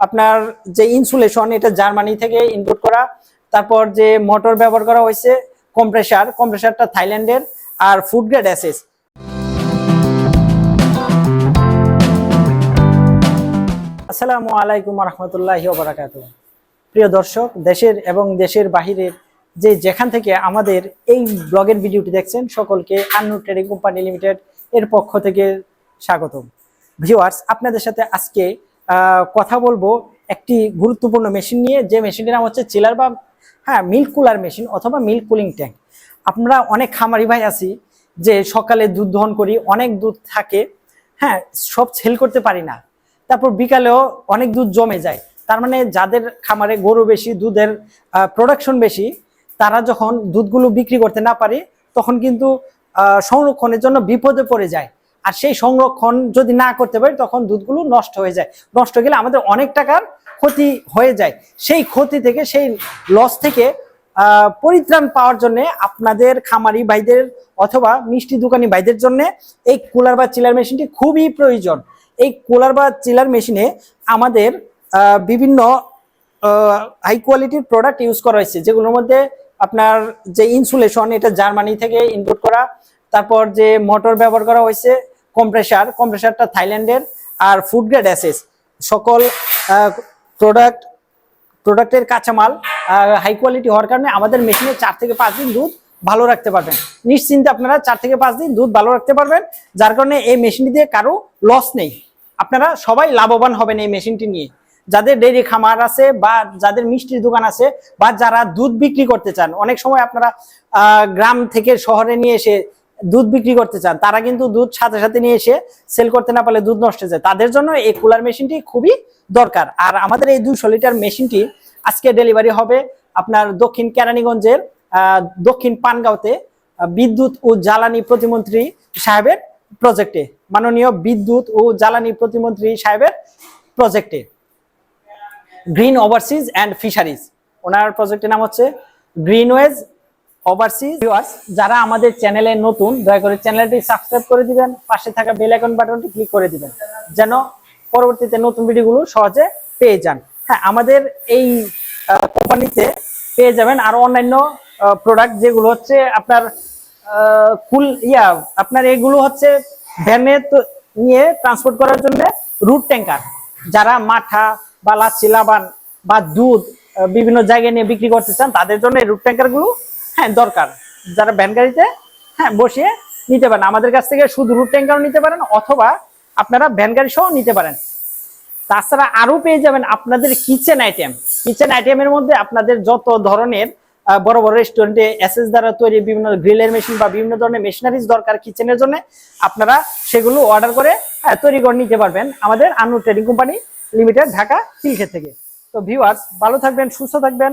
আপনার যে ইনসুলেশন এটা জার্মানি থেকে ইনপুট করা, তারপর যে মোটর ব্যবহার করা হয়েছে কম্প্রেসার কম্প্রেসারটা থাইল্যান্ডের, আর ফুড গ্রেড অ্যাসেস আসসালামু আলাইকুম রহমতুল্লাহ বারাকাত প্রিয় দর্শক, দেশের এবং দেশের বাহিরের যে যেখান থেকে আমাদের এই ব্লগের ভিডিওটি দেখছেন, সকলকে আন্নু ট্রেডিং কোম্পানি লিমিটেড এর পক্ষ থেকে স্বাগতম। ভিউয়ার্স, আপনাদের সাথে আজকে কথা বলব একটি গুরুত্বপূর্ণ মেশিন নিয়ে। যে মেশিনটির নাম হচ্ছে চিলার বা হ্যাঁ মিল্ক কুলার মেশিন অথবা মিল্ক কুলিং ট্যাঙ্ক আমরা অনেক খামারি ভাই আছি যে সকালে দুধ দহন করি, অনেক দুধ থাকে হ্যাঁ সব সেল করতে পারি না। তারপর বিকালেও অনেক দুধ জমে যায়। তার মানে যাদের খামারে গরু বেশি, দুধের প্রোডাকশন বেশি, তারা যখন দুধগুলো বিক্রি করতে না পারে, তখন কিন্তু সংরক্ষণের জন্য বিপদে পড়ে যায়। আর সেই সংরক্ষণ যদি না করতে পারি, তখন দুধগুলো নষ্ট হয়ে যায়। নষ্ট গেলে আমাদের অনেক টাকার ক্ষতি হয়ে যায়। সেই ক্ষতি থেকে, সেই লস থেকে পরিত্রাণ পাওয়ার জন্য আপনাদের খামারি ভাইদের অথবা মিষ্টি দোকানি ভাইদের জন্য এই কুলার বা চিলার মেশিনটি খুবই প্রয়োজন। এই কুলার বা চিলার মেশিনে আমাদের বিভিন্ন হাই কোয়ালিটির প্রোডাক্ট ইউজ করা হয়েছে, যেগুলোর মধ্যে আপনার যে ইনসুলেশন এটা জার্মানি থেকে ইনপুট করা, তারপর যে মোটর ব্যবহার করা হয়েছে কম্প্রেসার কম্প্রেসারটা থাইল্যান্ডের আর ফুড গ্রেড অ্যাসেস সকল প্রোডাক্ট প্রোডাক্টের কাঁচামাল হাই কোয়ালিটি হওয়ার কারণে আমাদের মেশিনে চার থেকে পাঁচ দিন দুধ ভালো রাখতে পারবেন। নিশ্চিন্তে আপনারা চার থেকে পাঁচ দিন দুধ ভালো রাখতে পারবেন, যার কারণে এই মেশিনটি দিয়ে কারও লস নেই। আপনারা সবাই লাভবান হবেন এই মেশিনটি নিয়ে। যাদের ডেইরি খামার আছে বা যাদের মিষ্টির দোকান আছে বা যারা দুধ বিক্রি করতে চান, অনেক সময় আপনারা গ্রাম থেকে শহরে নিয়ে এসে দুধ বিক্রি করতে চান, তারা কিন্তু দুধ সাথে সাথে নিয়ে এসে সেল করতে না পারলে দুধ নষ্ট হয়ে যায়। তাদের জন্য এই কুলার মেশিনটি খুবই দরকার। আর আমাদের এই দুশো লিটার মেশিনটি আজকে ডেলিভারি হবে আপনার দক্ষিণ কেরানীগঞ্জের দক্ষিণ পানগাঁওতে বিদ্যুৎ ও জ্বালানি প্রতিমন্ত্রী সাহেবের প্রজেক্টে মাননীয় বিদ্যুৎ ও জ্বালানি প্রতিমন্ত্রী সাহেবের প্রজেক্টে গ্রিন ওভারসিজ অ্যান্ড ফিশারিজ ওনার প্রজেক্টের নাম হচ্ছে গ্রিনওয়েজ ওভারসিজ ভিউয়ার্স যারা আমাদের চ্যানেলে নতুন, দয়া করে চ্যানেলটি সাবস্ক্রাইব করে দিবেন, পাশে থাকা বেল আইকন বাটনটি ক্লিক করে দিবেন, যেন পরবর্তীতে নতুন ভিডিওগুলো সহজে পেয়ে যান। হ্যাঁ আমাদের এই কোম্পানিতে পেয়ে যাবেন আরও অন্যান্য প্রোডাক্ট যেগুলো হচ্ছে আপনার কুল, ইয়া, আপনার এগুলো হচ্ছে ভ্যানে নিয়ে ট্রান্সপোর্ট করার জন্য রুট ট্যাঙ্কার যারা মাঠা বা লাচ্ছি, লাবান বা দুধ বিভিন্ন জায়গায় নিয়ে বিক্রি করতে চান, তাদের জন্য এই রুট ট্যাঙ্কারগুলো হ্যাঁ দরকার। যারা ভ্যান গাড়িতে হ্যাঁ বসিয়ে নিতে পারেন। আমাদের কাছ থেকে শুধু রুট ট্যাঙ্কারও নিতে পারেন অথবা আপনারা ভ্যান গাড়ি সহ নিতে পারেন। তাছাড়া আরও পেয়ে যাবেন আপনাদের কিচেন আইটেম কিচেন আইটেমের মধ্যে আপনাদের যত ধরনের বড় বড় রেস্টুরেন্টে এসএস দ্বারা তৈরি বিভিন্ন গ্রিলের মেশিন বা বিভিন্ন ধরনের মেশিনারিজ দরকার কিচেনের জন্য আপনারা সেগুলো অর্ডার করে হ্যাঁ, তৈরি করে নিতে পারবেন আমাদের Anu trading company limited Dhaka সিলখে থেকে। তো ভিউয়ার্স ভালো থাকবেন সুস্থ থাকবেন।